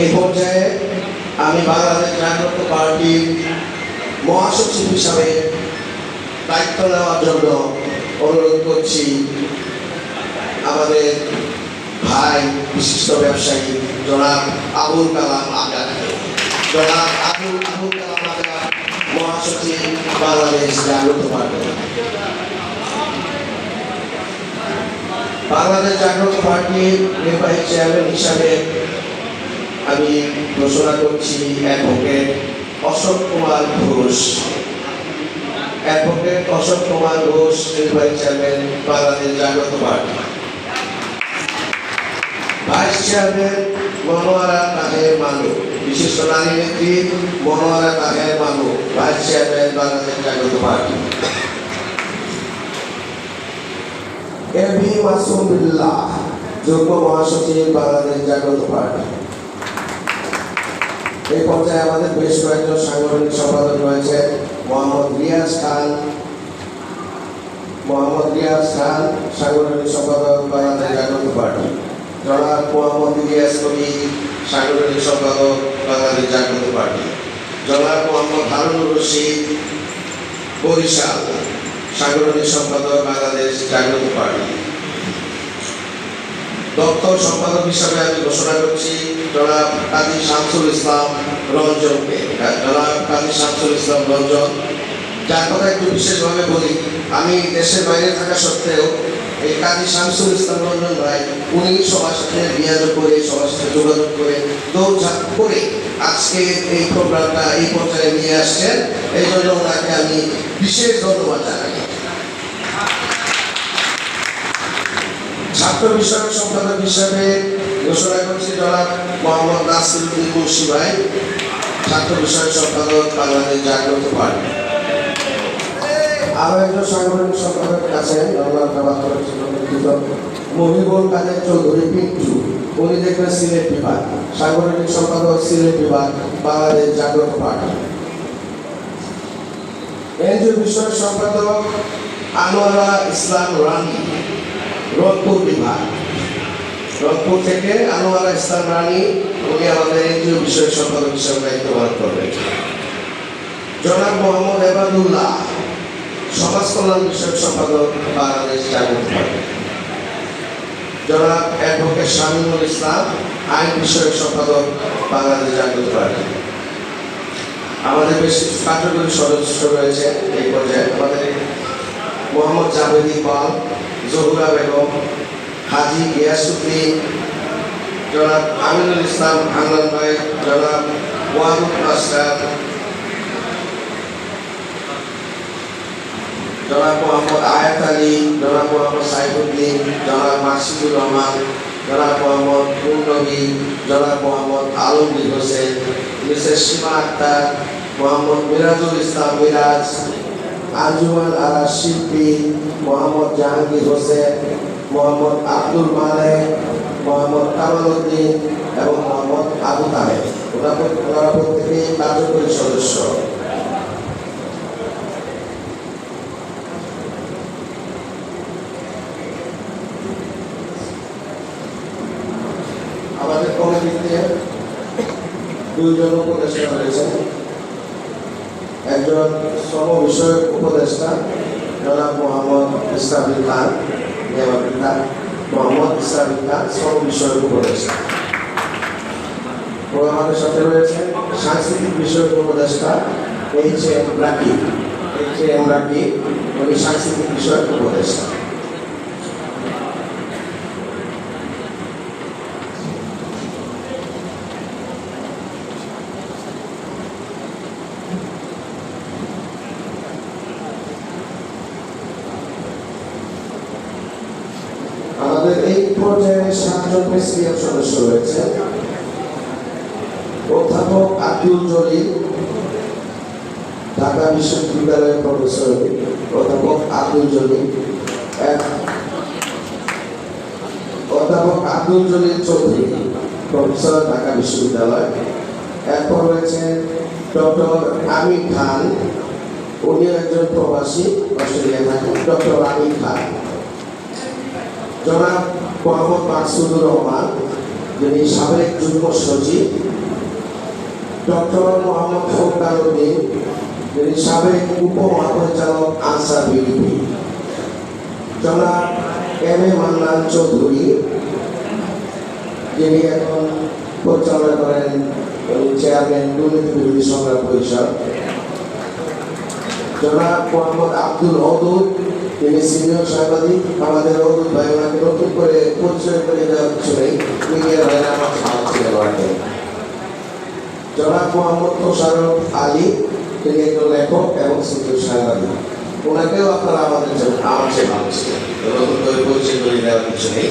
এই পর্যায়ে আমি বাংলাদেশ জাগ্রত পার্টির মহাসচিব হিসাবে দায়িত্ব নেওয়ার জন্য অনুরোধ করছি আমাদের ভাই, বিশিষ্ট ব্যবসায়ী জনাব আবুল কালাম আজাদকে জনাব আবুল আবুল কালাম আজাদ, মহাসচিব বাংলাদেশ জাগ্রত পার্টি। বাংলাদেশ জাগ্রত পার্টির নির্বাহী চেয়ারম্যান হিসাবে আমি ঘোষণা করছি অ্যাডভোকেট অশোক কুমার ঘোষ। অ্যাডভোকেট অশোক কুমার ঘোষ, নির্বাহী chairman, Bangladesh Jagrata party. Vice chairman Monowara Taher Manu. বিশিষ্ট নারী নেত্রী মনোয়ারা তাহের মানু, vice chairman, Bangladesh Jagrata party. A B Masum Billah যুগ্ম মহাসচিব, বাংলাদেশ জাগ্রত পার্টি। এই পর্যায়ে আমাদের বেশ কয়েকজন সাংগঠনিক সম্পাদক রয়েছে, মোহাম্মদ রিয়াজ খান। মোহাম্মদ রিয়াজ খান, সাংগঠনিক সম্পাদক বাংলাদেশ জাগ্রত পার্টি জনাব মোহাম্মদ ইলিয়াস কবি, সাংগঠনিক সম্পাদক বাংলাদেশ জাগ্রত পার্টি জনাব মোহাম্মদ হারুনুর রশিদ, বরিশাল। সাংগঠনিক সম্পাদক বাংলাদেশ জাগ্রত পার্টি দপ্তর সম্পাদক হিসাবে আমি ঘোষণা করছি জনাব কাজী শামসুল ইসলাম রঞ্জনকে জনাব কাজী শামসুল ইসলাম রঞ্জন। যার কথা একটু বিশেষভাবে বলি, আমি দেশের বাইরে থাকা সত্ত্বেও এই কাজী শামসুল ইসলাম রঞ্জন ভাই, উনি সবার সাথে বিয়াজ করে, সবার সাথে যোগাযোগ করে, দৌড়ঝাঁপ করে আজকে এই প্রোগ্রামটা এই পর্যায়ে নিয়ে আসছেন। এই জন্য ওনাকে আমি বিশেষ ধন্যবাদ জানাই। ছাত্র বিষয়ক সম্পাদক হিসাবে ঘোষণা করছি জনাব মোহাম্মদ নাসির উদ্দিন মুন্সি ভাই, ছাত্র বিষয়ক সম্পাদক বাংলাদেশ জাগ্রত পার্টি। আরও একজন সাংগঠনিক সম্পাদক দুঃখিত মহিবুল কাদের চৌধুরী, পিন্টু। উনি দেখবেন সিলেট বিভাগ, সাংগঠনিক সম্পাদক সিলেট বিভাগ, বাংলাদেশ জাগ্রত পার্টি। এনজিও বিষয়ক সম্পাদক আনোয়ারা ইসলাম রানী, রংপুর বিভাগ। রংপুর থেকে আনোয়ারা ইসলাম রানী উনি আমাদের এনজিও বিষয়ক সম্পাদক হিসেবে দায়িত্ব পালন করবেন। জনাব মোহাম্মদ এবাদুল্লাহ, সমাজ কল্যাণ বিষয়ক সম্পাদক বাংলাদেশ জাগ্রত পার্টি। জনাব অ্যাডভোকেট শামীমুল ইসলাম, আইন বিষয়ক সম্পাদক বাংলাদেশ জাগ্রত পার্টি। আমাদের বেশ কার্যকরী সদস্য রয়েছে এই পর্যায়ে। আমাদের মোহাম্মদ জাভেদ ইকবাল জহুরা বেগম হাজি গিয়াসুদ্দিন, জনাব আমিনুল ইসলাম হান্নান ভাই, জনাব ওয়াহুদ মাস্টার জনাব মোহাম্মদ আয়াত আলী, জনাব মোহাম্মদ সাইফুদ্দিন, জনাব মাসিদুর রহমান, জনাব মোহাম্মদ নবী জনাব মোহাম্মদ আলমগীর হোসেন, মিসেস সীমা আক্তার, মোহাম্মদ মিরাজুল ইসলাম মিরাজ আঞ্জুমান আরা শিল্পী, মোহাম্মদ জাহাঙ্গীর হোসেন মোহাম্মদ আব্দুল মালেক, মোহাম্মদ কামাল উদ্দিন এবং মোহাম্মদ আবু তাহের ওরা ওনারা প্রত্যেকেই কার্যকরী সদস্য। আমাদের কমিটিতে দুইজন উপদেষ্টা রয়েছে। একজন শ্রম বিষয়ক উপদেষ্টা জনাব মোহাম্মদ ইসলামী খান মোহাম্মদ ইসলামী খান শ্রম বিষয়ক উপদেষ্টা ও আমাদের সাথে রয়েছে সাংস্কৃতিক বিষয়ক উপদেষ্টা H M Rakib H M Rakib উনি সাংস্কৃতিক বিষয়ক উপদেষ্টা আমাদের এই পর্যায়ে সাতজন প্রেসিডিয়াম সদস্য রয়েছে অধ্যাপক আব্দুল জলিল, ঢাকা বিশ্ববিদ্যালয়ের প্রফেসর, অধ্যাপক আব্দুল জলিল। অধ্যাপক আব্দুল জলিল চৌধুরী, প্রফেসর, ঢাকা বিশ্ববিদ্যালয়। এরপর রয়েছে ডক্টর আমির খান। উনি একজন প্রবাসী অস্ট্রেলিয়া থাকেন ডক্টর আমির খান। জনাব মোহাম্মদ মাকসুদুর রহমান, যিনি সাবেক যুগ্ম সচিব, ডক্টর মোহাম্মদ ফোরকান উদ্দিন, যিনি সাবেক উপমহাপরিচালক আনসার বিডিপি। জনাব এম এ মান্নান চৌধুরী, যিনি এখন পরিচালনা করেন চেয়ারম্যান দুর্নীতি বিরোধী সংগ্রাম পরিষদ। জনাব মোহাম্মদ আব্দুল অদুদ তিনি সিনিয়র সাংবাদিক, আমাদের অদুদ ভাই ওনাকে নতুন করে পরিচয় করে দেওয়ার কিছু নেই মিডিয়ার ভাইরা আমার ছিল রাখেন জনাব মোহাম্মদ তোষারফ আলী, তিনি একজন লেখক এবং সিনিয়র সাংবাদিক। ওনাকেও আপনারা আমাদের জন্য আমার চেয়ে ভালো ছিলেন নতুন করে পরিচয় করে দেওয়ার কিছু নেই